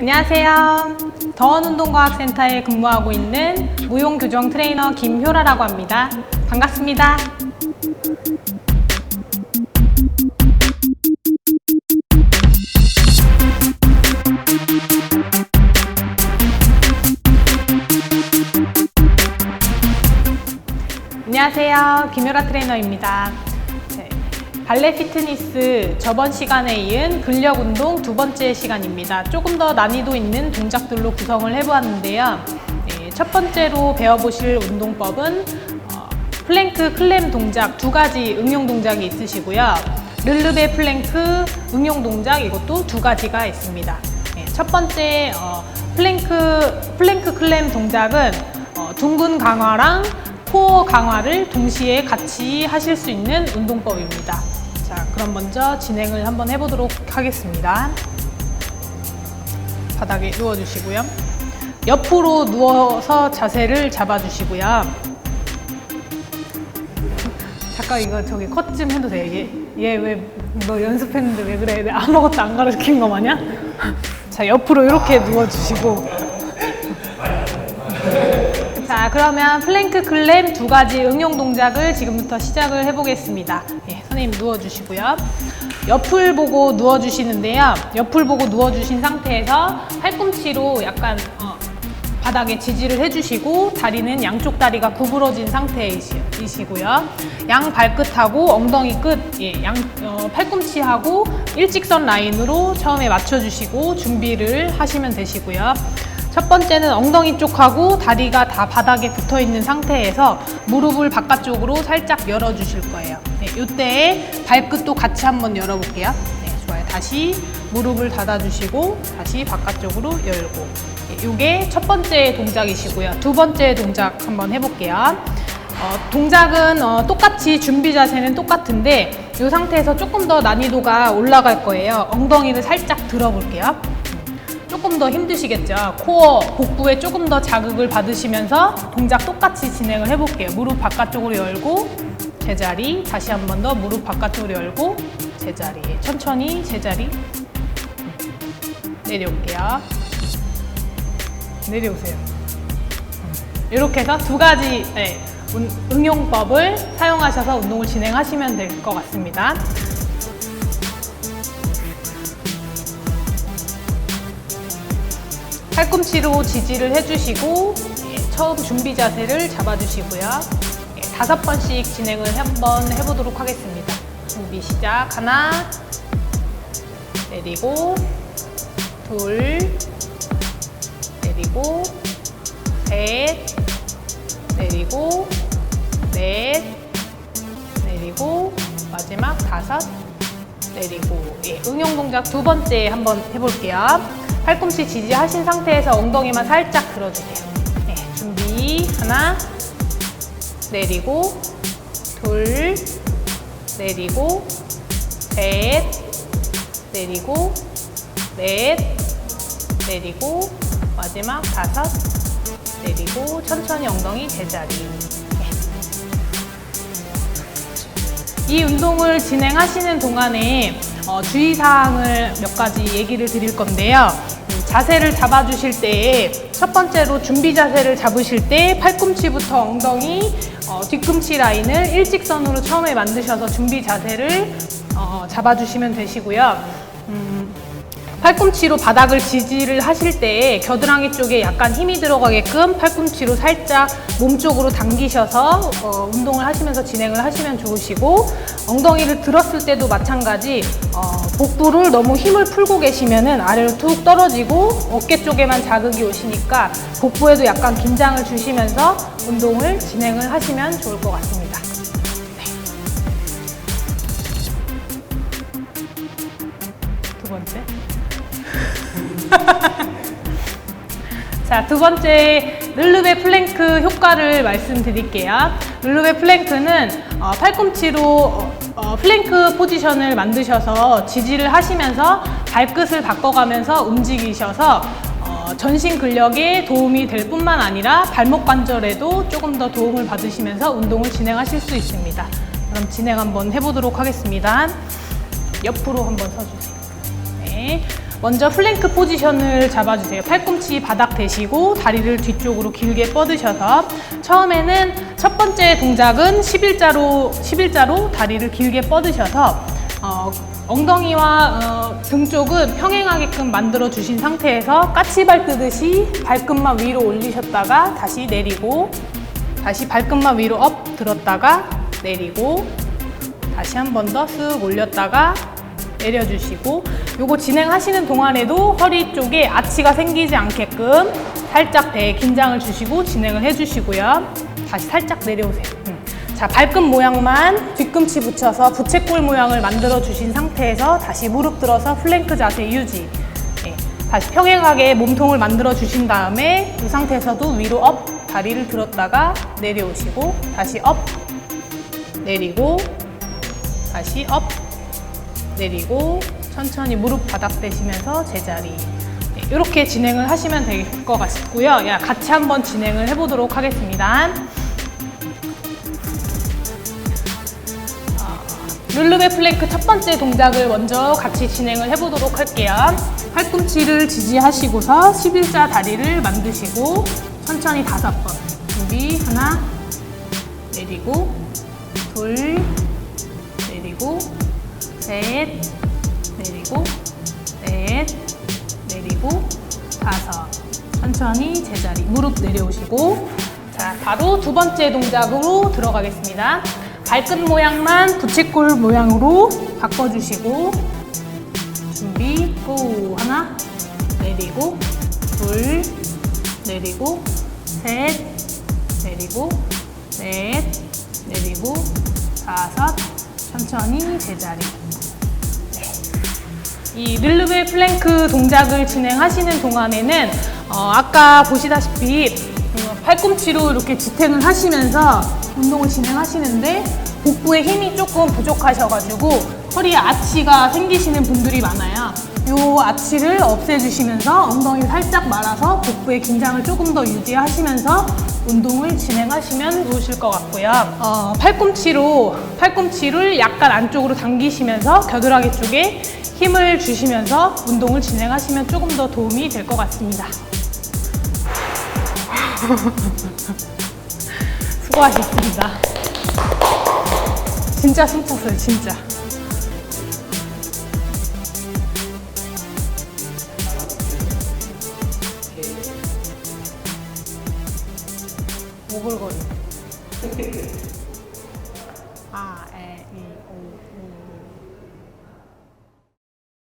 안녕하세요. 더원운동과학센터에 근무하고 있는 무용교정 트레이너 김효라라고 합니다. 반갑습니다. 안녕하세요. 김효라 트레이너입니다. 네, 발레 피트니스 저번 시간에 이은 근력 운동 두 번째 시간입니다. 조금 더 난이도 있는 동작들로 구성을 해보았는데요. 네, 첫 번째로 배워보실 운동법은 어, 플랭크 클램 동작 두 가지 응용 동작이 있으시고요. 르르베 플랭크 응용 동작 이것도 두 가지가 있습니다. 네, 첫 번째 어, 플랭크 플랭크 클램 동작은 어, 둥근 강화랑 코어 강화를 동시에 같이 하실 수 있는 운동법입니다. 자, 그럼 먼저 진행을 한번 해보도록 하겠습니다. 바닥에 누워주시고요. 옆으로 누워서 자세를 잡아주시고요. 잠깐 이거 저기 컷 좀 해도 돼. 얘왜너 연습했는데 왜 그래? 내가 아무것도 안 가르친 거 마냥? 자, 옆으로 이렇게 누워주시고 자, 그러면 플랭크 클램 두 가지 응용 동작을 지금부터 시작을 해보겠습니다. 예, 선생님 누워주시고요. 옆을 보고 누워주시는데요. 옆을 보고 누워주신 상태에서 팔꿈치로 약간 어, 바닥에 지지를 해주시고 다리는 양쪽 다리가 구부러진 상태이시고요. 양 발끝하고 엉덩이 끝, 예, 양 어, 팔꿈치하고 일직선 라인으로 처음에 맞춰주시고 준비를 하시면 되시고요. 첫 번째는 엉덩이 쪽하고 다리가 다 바닥에 붙어 있는 상태에서 무릎을 바깥쪽으로 살짝 열어주실 거예요. 네, 이때 발끝도 같이 한번 열어볼게요. 네, 좋아요. 다시 무릎을 닫아주시고 다시 바깥쪽으로 열고. 이게 첫 번째 동작이시고요. 두 번째 동작 한번 해볼게요. 어, 동작은 어, 똑같이 준비 자세는 똑같은데 이 상태에서 조금 더 난이도가 올라갈 거예요. 엉덩이를 살짝 들어볼게요. 조금 더 힘드시겠죠? 코어, 복부에 조금 더 자극을 받으시면서 동작 똑같이 진행을 해볼게요. 무릎 바깥쪽으로 열고 제자리, 다시 한 번 더 무릎 바깥쪽으로 열고 제자리, 천천히 제자리 내려올게요. 내려오세요. 이렇게 해서 두 가지 네, 운- 응용법을 사용하셔서 운동을 진행하시면 될 것 같습니다. 팔꿈치로 지지를 해주시고 예, 처음 준비 자세를 잡아주시고요. 예, 다섯 번씩 진행을 한번 해보도록 하겠습니다. 준비 시작. 하나, 내리고, 둘, 내리고, 셋, 내리고, 넷, 내리고, 마지막 다섯, 내리고 예, 응용 동작 두 번째 한번 해볼게요. 팔꿈치 지지하신 상태에서 엉덩이만 살짝 들어주세요. 네, 준비 하나 내리고 둘 내리고 셋 내리고 넷 내리고 마지막 다섯 내리고 천천히 엉덩이 제자리 이 운동을 진행하시는 동안에 어, 주의사항을 몇 가지 얘기를 드릴 건데요. 음, 자세를 잡아주실 때 첫 번째로 준비 자세를 잡으실 때 팔꿈치부터 엉덩이, 어, 뒤꿈치 라인을 일직선으로 처음에 만드셔서 준비 자세를 어, 잡아주시면 되시고요. 음, 팔꿈치로 바닥을 지지를 하실 때 겨드랑이 쪽에 약간 힘이 들어가게끔 팔꿈치로 살짝 몸쪽으로 당기셔서 어, 운동을 하시면서 진행을 하시면 좋으시고 엉덩이를 들었을 때도 마찬가지 어, 복부를 너무 힘을 풀고 계시면은 아래로 툭 떨어지고 어깨 쪽에만 자극이 오시니까 복부에도 약간 긴장을 주시면서 운동을 진행을 하시면 좋을 것 같습니다. 자, 두 번째 르르베 플랭크 효과를 말씀드릴게요. 르르베 플랭크는 어, 팔꿈치로 어, 어, 플랭크 포지션을 만드셔서 지지를 하시면서 발끝을 바꿔가면서 움직이셔서 어, 전신 근력에 도움이 될 뿐만 아니라 발목 관절에도 조금 더 도움을 받으시면서 운동을 진행하실 수 있습니다. 그럼 진행 한번 해보도록 하겠습니다. 옆으로 한번 서주세요. 네. 먼저 플랭크 포지션을 잡아주세요. 팔꿈치 바닥 대시고 다리를 뒤쪽으로 길게 뻗으셔서 처음에는 첫 번째 동작은 11자로 11자로 다리를 길게 뻗으셔서 어, 엉덩이와 어, 등 쪽은 평행하게끔 만들어 주신 상태에서 까치발 뜨듯이 발끝만 위로 올리셨다가 다시 내리고 다시 발끝만 위로 업 들었다가 내리고 다시 한 번 더 쓱 올렸다가 내려주시고 요거 진행하시는 동안에도 허리 쪽에 아치가 생기지 않게끔 살짝 배에 긴장을 주시고 진행을 해주시고요. 다시 살짝 내려오세요. 음. 자, 발끝 모양만 뒤꿈치 붙여서 부채꼴 모양을 만들어 주신 상태에서 다시 무릎 들어서 플랭크 자세 유지. 네. 다시 평행하게 몸통을 만들어 주신 다음에 이 상태에서도 위로 업, 다리를 들었다가 내려오시고 다시 업, 내리고 다시 업, 내리고 천천히 무릎 바닥 대시면서 제자리. 네, 이렇게 진행을 하시면 될 것 같고요. 야, 같이 한번 진행을 해보도록 하겠습니다. 룰루베 플랭크 첫 번째 동작을 먼저 같이 진행을 해보도록 할게요. 팔꿈치를 지지하시고서 11자 다리를 만드시고 천천히 다섯 번. 준비 하나 내리고 둘 내리고 셋 내리고 넷 내리고 다섯. 천천히 제자리 무릎 내려오시고 자 바로 두 번째 동작으로 들어가겠습니다. 발끝 모양만 부채꼴 모양으로 바꿔주시고 준비 고. 하나 내리고 둘 내리고 셋 내리고 넷 내리고 다섯 천천히 제자리 이 릴르베 플랭크 동작을 진행하시는 동안에는 어, 아까 보시다시피 어, 팔꿈치로 이렇게 지탱을 하시면서 운동을 진행하시는데 복부에 힘이 조금 부족하셔가지고 허리에 아치가 생기시는 분들이 많아요. 이 아치를 없애주시면서 엉덩이 살짝 말아서 복부의 긴장을 조금 더 유지하시면서 운동을 진행하시면 좋으실 것 같고요. 어, 팔꿈치로 팔꿈치를 약간 안쪽으로 당기시면서 겨드랑이 쪽에 힘을 주시면서 운동을 진행하시면 조금 더 도움이 될 것 같습니다. 수고하셨습니다. 진짜 숨 찼어요, 진짜. 오글거리.